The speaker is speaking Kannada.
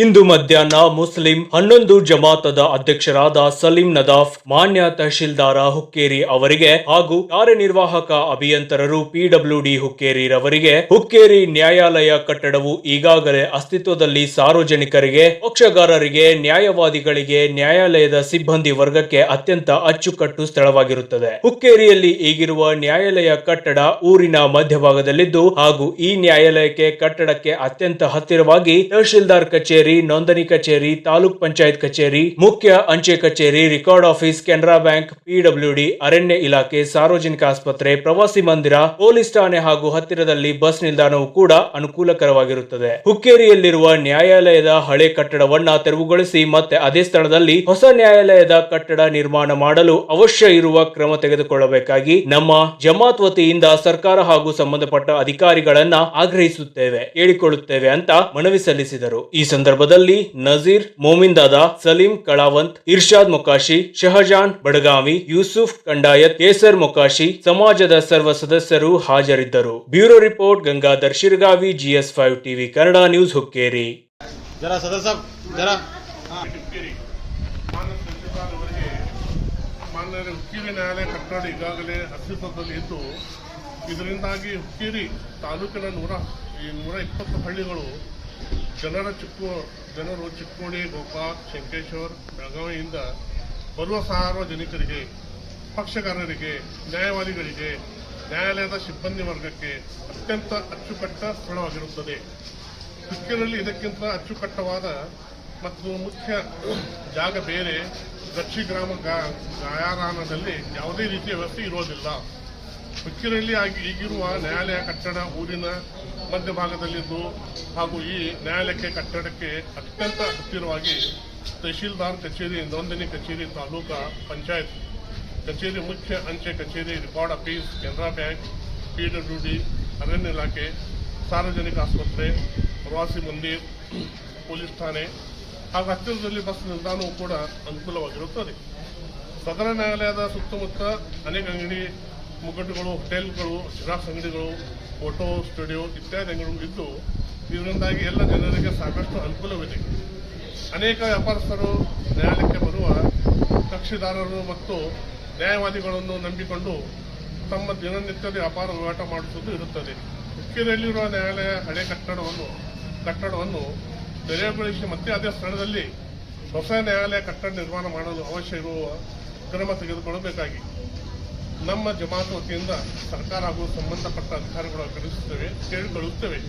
ಇಂದು ಮಧ್ಯಾಹ್ನ ಮುಸ್ಲಿಂ ಹನ್ನೊಂದು ಜಮಾತದ ಅಧ್ಯಕ್ಷರಾದ ಸಲೀಂ ನದಾಫ್, ಮಾನ್ಯ ತಹಶೀಲ್ದಾರ ಹುಕ್ಕೇರಿ ಅವರಿಗೆ ಹಾಗೂ ಕಾರ್ಯನಿರ್ವಾಹಕ ಅಭಿಯಂತರರು ಪಿಡಬ್ಲ್ಯೂಡಿ ಹುಕ್ಕೇರಿ ರವರಿಗೆ ಹುಕ್ಕೇರಿ ನ್ಯಾಯಾಲಯ ಕಟ್ಟಡವು ಈಗಾಗಲೇ ಅಸ್ತಿತ್ವದಲ್ಲಿ ಸಾರ್ವಜನಿಕರಿಗೆ, ಪಕ್ಷಗಾರರಿಗೆ, ನ್ಯಾಯವಾದಿಗಳಿಗೆ, ನ್ಯಾಯಾಲಯದ ಸಿಬ್ಬಂದಿ ವರ್ಗಕ್ಕೆ ಅತ್ಯಂತ ಅಚ್ಚುಕಟ್ಟು ಸ್ಥಳವಾಗಿರುತ್ತದೆ. ಹುಕ್ಕೇರಿಯಲ್ಲಿ ಈಗಿರುವ ನ್ಯಾಯಾಲಯ ಕಟ್ಟಡ ಊರಿನ ಮಧ್ಯಭಾಗದಲ್ಲಿದ್ದು ಹಾಗೂ ಈ ನ್ಯಾಯಾಲಯಕ್ಕೆ ಕಟ್ಟಡಕ್ಕೆ ಅತ್ಯಂತ ಹತ್ತಿರವಾಗಿ ತಹಶೀಲ್ದಾರ್ ಕಚೇರಿ ನೋಂದಣಿ ಕಚೇರಿ, ತಾಲೂಕ್ ಪಂಚಾಯತ್ ಕಚೇರಿ, ಮುಖ್ಯ ಅಂಚೆ ಕಚೇರಿ, record office, Canara bank PWD ಅರಣ್ಯ ಇಲಾಖೆ, ಸಾರ್ವಜನಿಕ ಆಸ್ಪತ್ರೆ, ಪ್ರವಾಸಿ ಮಂದಿರ, ಪೊಲೀಸ್ ಠಾಣೆ ಹಾಗೂ ಹತ್ತಿರದಲ್ಲಿ ಬಸ್ ನಿಲ್ದಾಣವು ಕೂಡ ಅನುಕೂಲಕರವಾಗಿರುತ್ತದೆ. ಹುಕ್ಕೇರಿಯಲ್ಲಿರುವ ನ್ಯಾಯಾಲಯದ ಹಳೆ ಕಟ್ಟಡವನ್ನ ತೆರವುಗೊಳಿಸಿ ಮತ್ತೆ ಅದೇ ಸ್ಥಳದಲ್ಲಿ ಹೊಸ ನ್ಯಾಯಾಲಯದ ಕಟ್ಟಡ ನಿರ್ಮಾಣ ಮಾಡಲು ಅವಶ್ಯ ಇರುವ ಕ್ರಮ ತೆಗೆದುಕೊಳ್ಳಬೇಕಾಗಿ ನಮ್ಮ ಜಮಾತ್ ವತಿಯಿಂದ ಸರ್ಕಾರ ಹಾಗೂ ಸಂಬಂಧಪಟ್ಟ ಅಧಿಕಾರಿಗಳನ್ನ ಆಗ್ರಹಿಸುತ್ತೇವೆ, ಕೇಳಿಕೊಳ್ಳುತ್ತೇವೆ ಅಂತ ಮನವಿ ಸಲ್ಲಿಸಿದರು. ಈ ಸಂದರ್ಭದಲ್ಲಿ ನಜೀರ್ ಮೋಮಿನ್ ದಾದಾ ಸಲೀಂ ಕಳಾವಂತ್ ಇರ್ಷಾದ್ ಮೊಕಾಶಿ ಶಹಜಾನ್ ಬಡಗಾವಿ ಯೂಸುಫ್ ಕಂಡಾಯತ್ ಕೇಸರ್ ಮೊಕಾಶಿ ಸಮಾಜದ ಸರ್ವ ಸದಸ್ಯರು ಹಾಜರಿದ್ದರು. Bureau report Gangadhar Shirgavi GS five TV Kannada news Hukkeri. ಜರ ಸದಸ್ಯ ಜರ ಹುಕ್ಕೇರಿ ನ್ಯಾಯಾಲಯ ಕಟ್ಟಡ ಈಗಾಗಲೇ ಅಸ್ತಿತ್ವದಲ್ಲಿ ಇದ್ದು ಇದರಿಂದಾಗಿ ಹುಕ್ಕೇರಿ ತಾಲೂಕಿನ ನೂರ ಈ ನೂರ ಇಪ್ಪತ್ತು ಹಳ್ಳಿಗಳು ಜನರ ಚಿಕ್ಕ, ಜನರು ಚಿಕ್ಕೋಡಿ ಗೋಪಾಲ್ ಶಂಕೇಶ್ವರ್, ಬೆಳಗಾವಿಯಿಂದ ಬರುವ ಸಾರ್ವಜನಿಕರಿಗೆ ಪಕ್ಷಗಾರರಿಗೆ ನ್ಯಾಯವಾದಿಗಳಿಗೆ, ನ್ಯಾಯಾಲಯದ ಸಿಬ್ಬಂದಿ ವರ್ಗಕ್ಕೆ ಅತ್ಯಂತ ಅಚ್ಚುಕಟ್ಟ ಸ್ಥಳವಾಗಿರುತ್ತದೆ. ಚಿಕ್ಕಿನಲ್ಲಿ ಇದಕ್ಕಿಂತ ಅಚ್ಚುಕಟ್ಟವಾದ ಮತ್ತು ಮುಖ್ಯ ಜಾಗ ಬೇರೆ ದಕ್ಷಿ ಗ್ರಾಮ ಗಾಯಾರಾನದಲ್ಲಿ ಯಾವುದೇ ರೀತಿಯ ವ್ಯವಸ್ಥೆ ಇರೋದಿಲ್ಲ. ಹುಕ್ಕೇರಿಯಲ್ಲಿ ಆಗಿ ಈಗಿರುವ ನ್ಯಾಯಾಲಯ ಕಟ್ಟಡ ಊರಿನ ಮಧ್ಯಭಾಗದಲ್ಲಿದ್ದು ಹಾಗೂ ಈ ನ್ಯಾಯಾಲಯಕ್ಕೆ ಕಟ್ಟಡಕ್ಕೆ ಅತ್ಯಂತ ಹತ್ತಿರವಾಗಿ ತಹಶೀಲ್ದಾರ್ ಕಚೇರಿ, ನೋಂದಣಿ ಕಚೇರಿ ತಾಲೂಕಾ ಪಂಚಾಯತ್, ಕಚೇರಿ ಮುಖ್ಯ ಅಂಚೆ ಕಚೇರಿ, record office, Canara bank PWD ಅರಣ್ಯ ಇಲಾಖೆ, ಸಾರ್ವಜನಿಕ ಆಸ್ಪತ್ರೆ, ಪ್ರವಾಸಿ ಮಂದಿರ್, ಪೊಲೀಸ್ ಠಾಣೆ ಹಾಗೂ ಹತ್ತಿರದಲ್ಲಿ ಬಸ್ ನಿಲ್ದಾಣವೂ ಕೂಡ ಅನುಕೂಲವಾಗಿರುತ್ತದೆ. ಸದರ ನ್ಯಾಯಾಲಯದ ಸುತ್ತಮುತ್ತ ಅನೇಕ ಅಂಗಡಿ ಮುಗ್ಗಟ್ಟುಗಳು ಹೋಟೆಲ್ಗಳು ಜಿರಾಕ್ಸ್ ಅಂಗಡಿಗಳು ಫೋಟೋ ಸ್ಟುಡಿಯೋ ಇತ್ಯಾದಿ ಅಂಗಡಿಗಳು ಇದ್ದು, ಇದರಿಂದಾಗಿ ಎಲ್ಲ ಜನರಿಗೆ ಸಾಕಷ್ಟು ಅನುಕೂಲವಿದೆ. ಅನೇಕ ವ್ಯಾಪಾರಸ್ಥರು ನ್ಯಾಯಾಲಯಕ್ಕೆ ಬರುವ ಕಕ್ಷಿದಾರರು ಮತ್ತು ನ್ಯಾಯವಾದಿಗಳನ್ನು ನಂಬಿಕೊಂಡು ತಮ್ಮ ದಿನನಿತ್ಯದ ವ್ಯಾಪಾರ ಹೋರಾಟ ಮಾಡಿಸುವುದು ಇರುತ್ತದೆ. ಹುಕ್ಕೇರಿಯಲ್ಲಿರುವ ನ್ಯಾಯಾಲಯ ಹಳೆ ಕಟ್ಟಡವನ್ನು ಕಟ್ಟಡವನ್ನು ತೆರವುಗೊಳಿಸಿ ಮತ್ತೆ ಅದೇ ಸ್ಥಳದಲ್ಲಿ ಹೊಸ ನ್ಯಾಯಾಲಯ ಕಟ್ಟಡ ನಿರ್ಮಾಣ ಮಾಡಲು ಅವಶ್ಯ ಇರುವ ಕ್ರಮ ತೆಗೆದುಕೊಳ್ಳಬೇಕಾಗಿ. ನಮ್ಮ ಜಮಾತ್ ವತಿಯಿಂದ ಸರ್ಕಾರ ಹಾಗೂ ಸಂಬಂಧಪಟ್ಟ ಅಧಿಕಾರಿಗಳು ಕಳಿಸುತ್ತೇವೆ ಕೇಳಿಕೊಳ್ಳುತ್ತೇವೆ